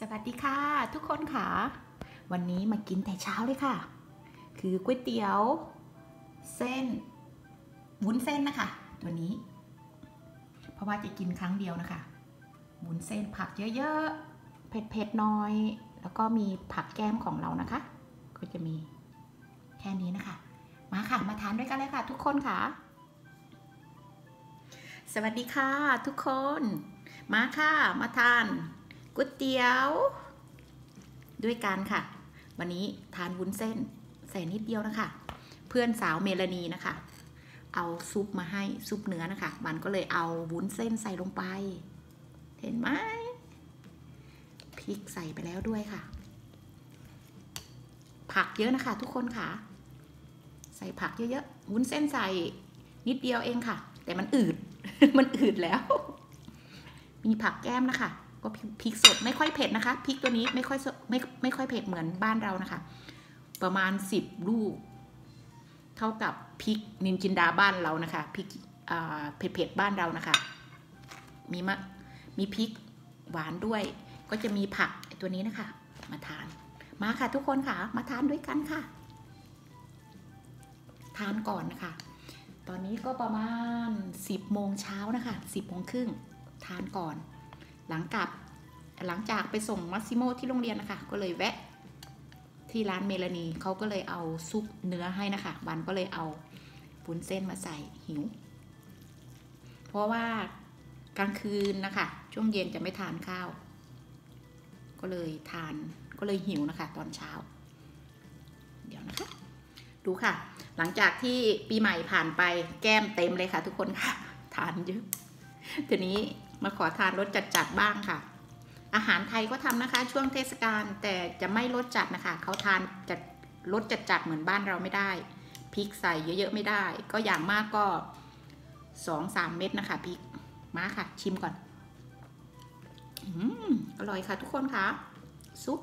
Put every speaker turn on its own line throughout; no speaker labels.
สวัสดีค่ะ ทุกคนค่ะ วันนี้มากินแต่เช้าเลยค่ะ คือก๋วยเตี๋ยว เส้น วุ้นเส้นนะคะ ตัวนี้ เพราะว่าจะกินครั้งเดียวนะคะ วุ้นเส้นผักเยอะๆ เผ็ดๆน่อย แล้วก็มีผักแก้มของเรานะคะ ก็จะมีแค่นี้นะคะ มาค่ะ มาทานด้วยกันเลยค่ะ ทุกคนค่ะ สวัสดีค่ะ ทุกคน มาค่ะ มาทาน ก๋วยเตี๋ยว ด้วยกันค่ะ วันนี้ทานวุ้นเส้นใส่นิดเดียวนะคะ เพื่อนสาวเมลานีนะคะ เอาซุปมาให้ซุปเนื้อนะคะมันก็เลยเอาวุ้นเส้นใส่ลงไป เห็นไหมพริกใส่ไปแล้วด้วยค่ะ ผักเยอะนะคะ ทุกคนค่ะ ใส่ผักเยอะๆวุ้นเส้นใส่นิดเดียวเองค่ะ แต่มันอืด มันอืดแล้ว มีผักแก้มนะคะ ก็พริกสดไม่ค่อยเผ็ดนะคะพริกตัวนี้ไม่ค่อยไม่ไม่ค่อยเผ็ดเหมือนบ้านเรานะคะ ประมาณสิบลูก เท่ากับพริกนินจินดาบ้านเรานะคะพริกเผ็ดเผ็ดบ้านเรานะคะ มีมะมีพริกหวานด้วย ก็จะมีผักตัวนี้นะคะ มาทานมาค่ะทุกคนค่ะมาทานด้วยกันค่ะ ทานก่อนนะคะ ตอนนี้ก็ประมาณ 10โมงเช้านะคะ10โมงครึ่งทานก่อน หลังกลับหลังจากไปส่งมัสซิโมที่โรงเรียนนะคะ ก็เลยแวะที่ร้านเมลานีเขาก็เลยเอาซุปเนื้อให้นะคะวันก็เลยเอาปุ้นเส้นมาใส่หิว เพราะว่ากลางคืนนะคะ ช่วงเย็นจะไม่ทานข้าว ก็เลยทานก็เลยหิวนะคะ ตอนเช้า เดี๋ยวนะคะ ดูค่ะ หลังจากที่ปีใหม่ผ่านไปแก้มเต็มเลยค่ะ ทุกคนค่ะ ทานเยอะทีนี้ มาขอทานรสจัดๆบ้างค่ะ อาหารไทยก็ทำนะคะ ช่วงเทศกาลแต่จะไม่รสจัดนะคะเขาทานจัดรสจัดๆเหมือนบ้านเราไม่ได้พริกใส่เยอะๆไม่ได้ ก็อย่างมากก็สองสามเม็ดนะคะพริกมาค่ะ ชิมก่อนอืมอร่อยค่ะทุกคนค่ะซุป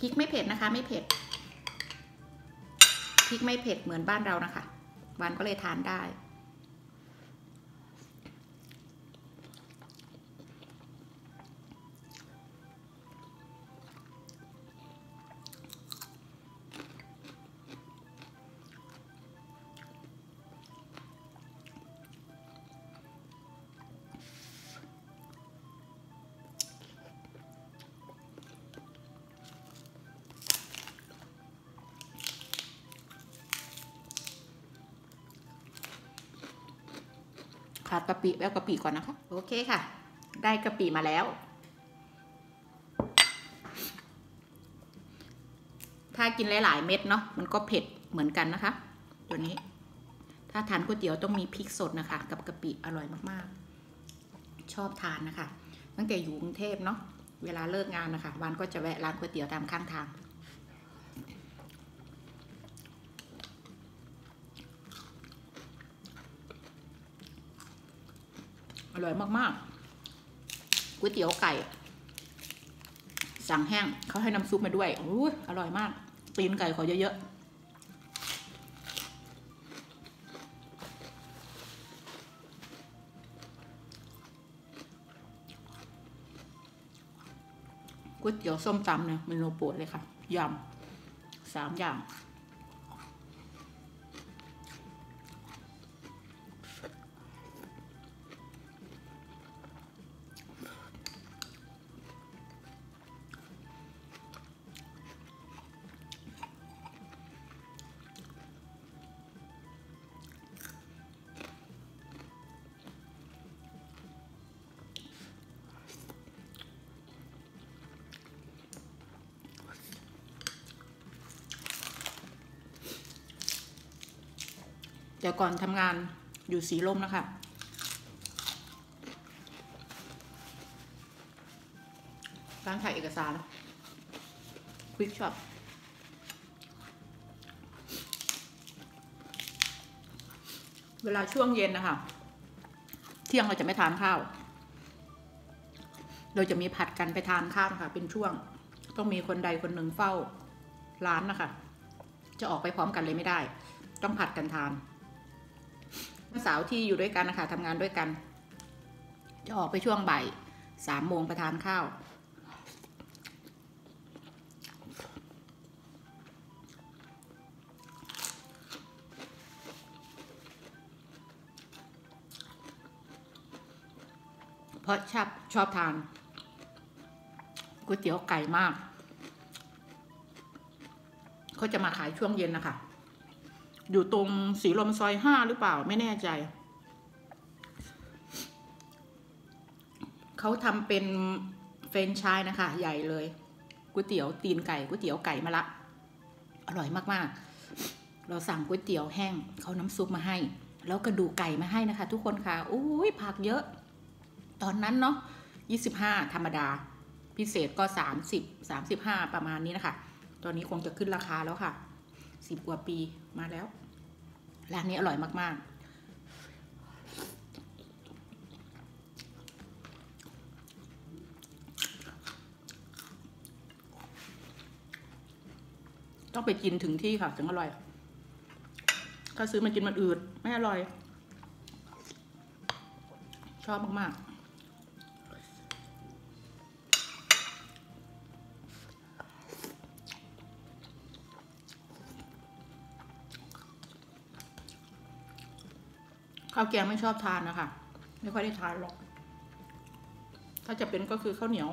พริกไม่เผ็ดนะคะ ไม่เผ็ดพริกไม่เผ็ดเหมือนบ้านเรานะคะวันก็เลยทานได้ ขาดกะปิแล้วกะปิก่อนนะคะ โอเคค่ะ ได้กะปิมาแล้ว ถ้ากินหลาย ๆ เม็ดเนาะมันก็เผ็ดเหมือนกันนะคะ ตัวนี้ ถ้าทานก๋วยเตี๋ยวต้องมีพริกสดนะคะ กับกะปิอร่อยมากๆ ชอบทานนะคะ ตั้งแต่อยู่กรุงเทพเนาะเวลาเลิกงานนะคะวันก็จะแวะร้านก๋วยเตี๋ยวตามข้างทาง อร่อยมากๆก๋วยเตี๋ยวไก่ สั่งแห้งเขาให้น้ำซุปมาด้วยอู้อร่อยมาก ตีนไก่ขอเยอะๆก๋วยเตี๋ยวส้มตำเนี่ยเมนูโปรดเลยค่ะยำสามอย่าง เดี๋ยวก่อนทำงานอยู่สีลมนะคะ ร้านถ่ายเอกสารควิกช็อปเวลาช่วงเย็นนะคะ เที่ยงเราจะไม่ทานข้าว เราจะมีผัดกันไปทานข้าวนะคะเป็นช่วง ต้องมีคนใดคนหนึ่งเฝ้าร้านนะคะ จะออกไปพร้อมกันเลยไม่ได้ ต้องผัดกันทาน สาวที่อยู่ด้วยกันนะคะทำงานด้วยกัน จะออกไปช่วงบ่ายสามโมงไปทานข้าว เพราะชอบชอบทานก๋วยเตี๋ยวไก่มาก เขาจะมาขายช่วงเย็นนะคะ อยู่ตรงสีลมซอยห้าหรือเปล่าไม่แน่ใจ เขาทำเป็นเฟรนช์ชายนะคะ ใหญ่เลยก๋วยเตี๋ยวตีนไก่ก๋วยเตี๋ยวไก่มะละ อร่อยมากๆ เราสั่งก๋วยเตี๋ยวแห้งเขาน้ำซุปมาให้ แล้วกระดูกไก่มาให้นะคะ ทุกคนค่ะอุ้ยผักเยอะ ตอนนั้นเนาะ25ธรรมดา พิเศษก็30 35ประมาณนี้นะคะ ตอนนี้คงจะขึ้นราคาแล้วค่ะ10กว่าปี มาแล้ว ร้านนี้อร่อยมาก ๆ ต้องไปกินถึงที่ค่ะถึงอร่อย ถ้าซื้อมากินมันอืด ไม่อร่อย ชอบมาก ๆ ข้าวแกงไม่ชอบทานนะคะไม่ค่อยได้ทานหรอก ถ้าจะเป็นก็คือข้าวเหนียว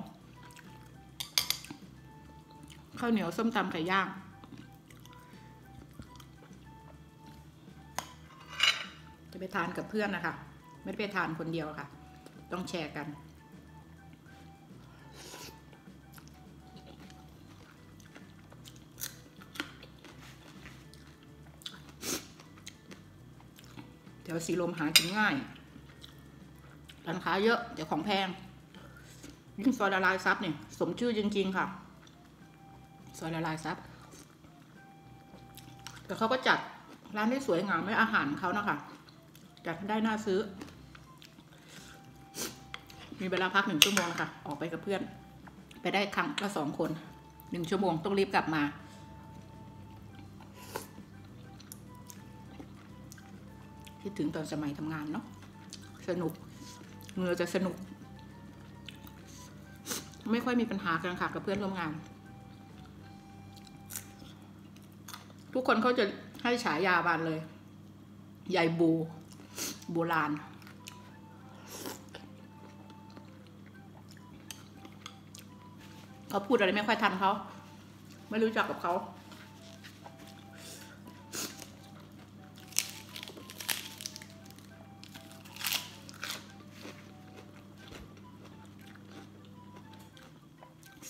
ข้าวเหนียวส้มตำไก่ย่าง จะไปทานกับเพื่อนนะคะ ไม่ได้ไปทานคนเดียวค่ะ ต้องแชร์กัน แถวสีลมหากินง่ายร้านค้าเยอะแต่ของแพง ยิ่งซอยละลายซับเนี่ยสมชื่อจริง ๆ ค่ะ ซอยละลายซับแต่เขาก็จัดร้านได้สวยงามไม่อาหารเขานะคะจัดได้น่าซื้อ มีเวลาพักหนึ่งชั่วโมงนะคะออกไปกับเพื่อน ไปได้ครั้งละสองคนหนึ่งชั่วโมงต้องรีบกลับมา คิดถึงตอนสมัยทำงานเนาะสนุกเงือจะสนุก ไม่ค่อยมีปัญหากันค่ะกับเพื่อนร่วมงาน ทุกคนเขาจะให้ฉายาบานเลยยายบูโบราณเขาพูดอะไรไม่ค่อยทันเขา ไม่รู้จักกับเขา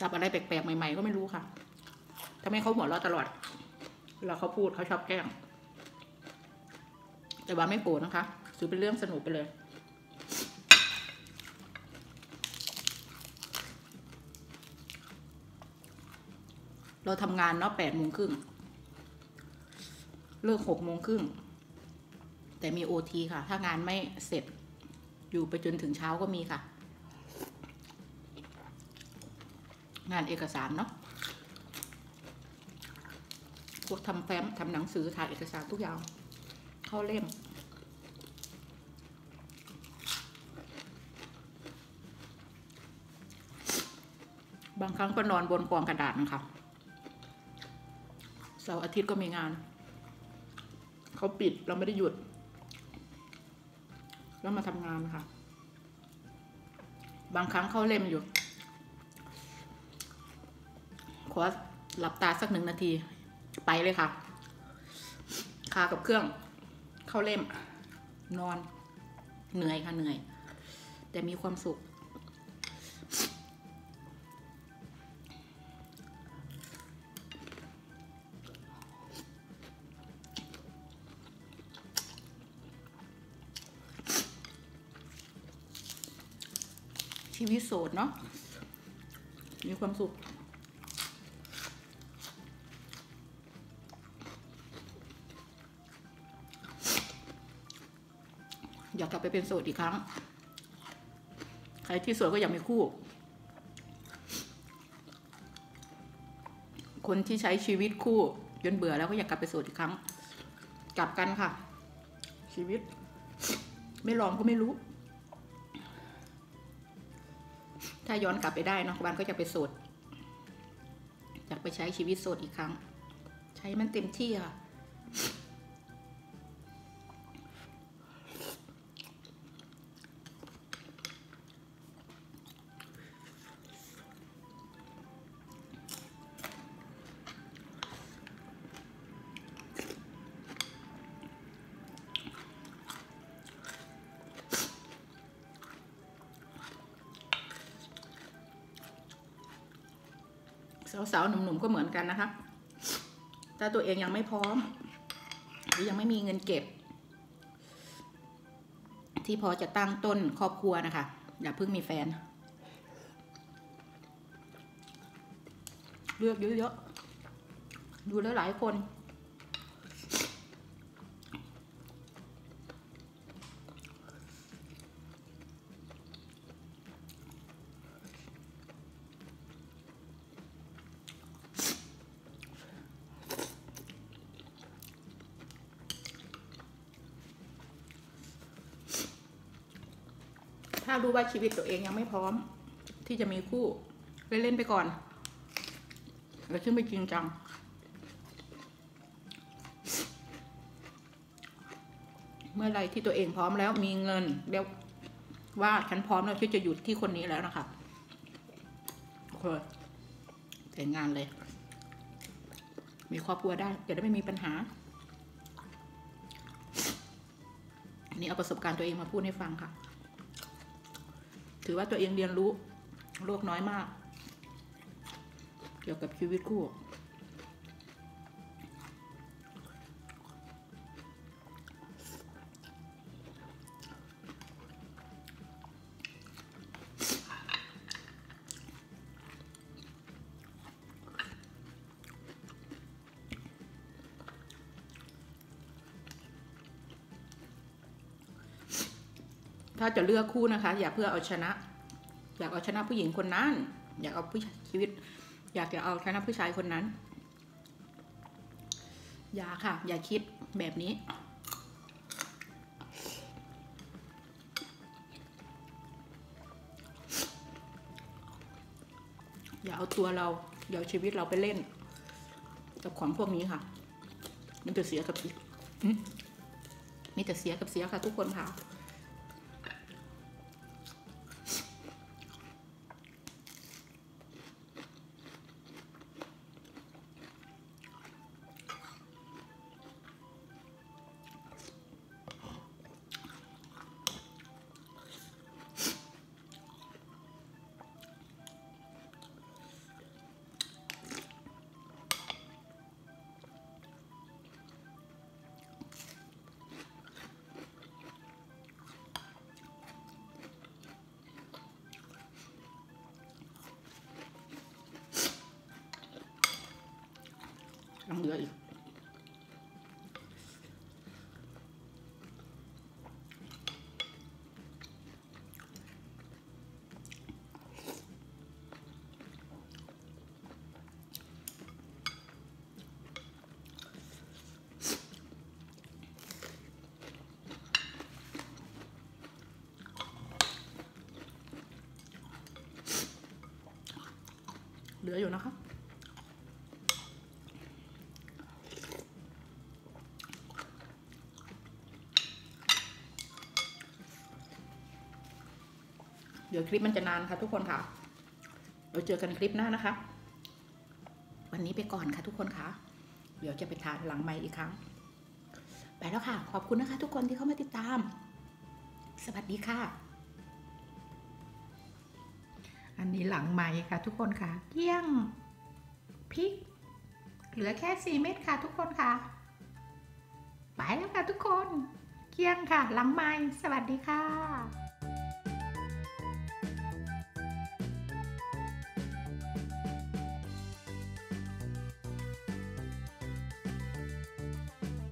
สับอะไรแปลกๆใหม่ๆก็ไม่รู้ค่ะทำให้เขาหัวเราะตลอดเวลาเขาพูดเขาชอบแกล้ง แต่ว่าไม่โกรธนะคะถือเป็นเรื่องสนุกไปเลย เราทำงานเนาะแปดโมงครึ่งเลิกหกโมงครึ่งแต่มีโอทีค่ะ ถ้างานไม่เสร็จอยู่ไปจนถึงเช้าก็มีค่ะ งานเอกสารเนาะพวกทำแฟ้มทำหนังสือถ่ายเอกสารทุกอย่างเข้าเล่มบางครั้งก็นอนบนกองกระดาษนะคะเสาร์อาทิตย์ก็มีงาน เขาปิดเราไม่ได้หยุด แล้วมาทำงานค่ะ บางครั้งเข้าเล่มอยู่ ขอหลับตาสักหนึ่งนาที ไปเลยค่ะ คากับเครื่อง เข้าเล่ม นอน เหนื่อยค่ะเหนื่อย แต่มีความสุข ชีวิตโสดเนาะมีความสุข อยากกลับไปเป็นโสดอีกครั้ง ใครที่โสดก็อยากมีคู่ คนที่ใช้ชีวิตคู่จนเบื่อแล้วก็อยากกลับไปโสดอีกครั้ง กลับกันค่ะ ชีวิต ไม่ลองก็ไม่รู้ ถ้าย้อนกลับไปได้นาะบ้านก็จะไปโสดอยากไปใช้ชีวิตโสดอีกครั้ง ใช้มันเต็มที่ค่ะ สาวๆหนุ่มๆก็เหมือนกันนะคะถ้าตัวเองยังไม่พร้อม หรือยังไม่มีเงินเก็บ ที่พอจะตั้งต้นครอบครัวนะคะ อย่าเพิ่งมีแฟน เลือกเยอะๆดูแล้วหลายคนารู้ว่าชีวิตตัวเองยังไม่พร้อม ที่จะมีคู่เล่นๆไปก่อนแล้วขึ้นไปจริงจัง เมื่อไรที่ตัวเองพร้อมแล้วมีเงินเรียกว่าฉันพร้อมแล้วที่จะหยุดที่คนนี้แล้วนะคะโอเคแต่งงานเลย มีครอบครัวได้จะได้ไม่มีปัญหาอันนี้เอาประสบการณ์ตัวเองมาพูดให้ฟังค่ะ ถือว่าตัวเองเรียนรู้โลกน้อยมาก เกี่ยวกับชีวิตคู่ ถ้าจะเลือกคู่นะคะ อย่าเพื่อเอาชนะ อยากเอาชนะผู้หญิงคนนั้น อยากเอาผู้ชีวิต อยากจะเอาชนะผู้ชายคนนั้น อย่าค่ะ อย่าคิดแบบนี้อย่าเอาตัวเราอย่าเอาชีวิตเราไปเล่น กับของพวกนี้ค่ะ มันจะเสียกับมีแต่เสียกับเสียค่ะทุกคนค่ะ ยังเหลืออีกเหลืออยู่นะคะ เดี๋ยวคลิปมันจะนานค่ะทุกคนค่ะ เราเจอกันคลิปหน้านะคะ วันนี้ไปก่อนค่ะทุกคนค่ะ เดี๋ยวจะไปทานหลังไม้อีกครั้ง ไปแล้วค่ะ ขอบคุณนะคะ ทุกคนที่เข้ามาติดตาม สวัสดีค่ะ อันนี้หลังไม้ค่ะ ทุกคนค่ะ เกี้ยงพริก เหลือแค่สี่เม็ดค่ะ ทุกคนค่ะ ไปแล้วค่ะทุกคน เกี้ยงค่ะ หลังไม้สวัสดีค่ะ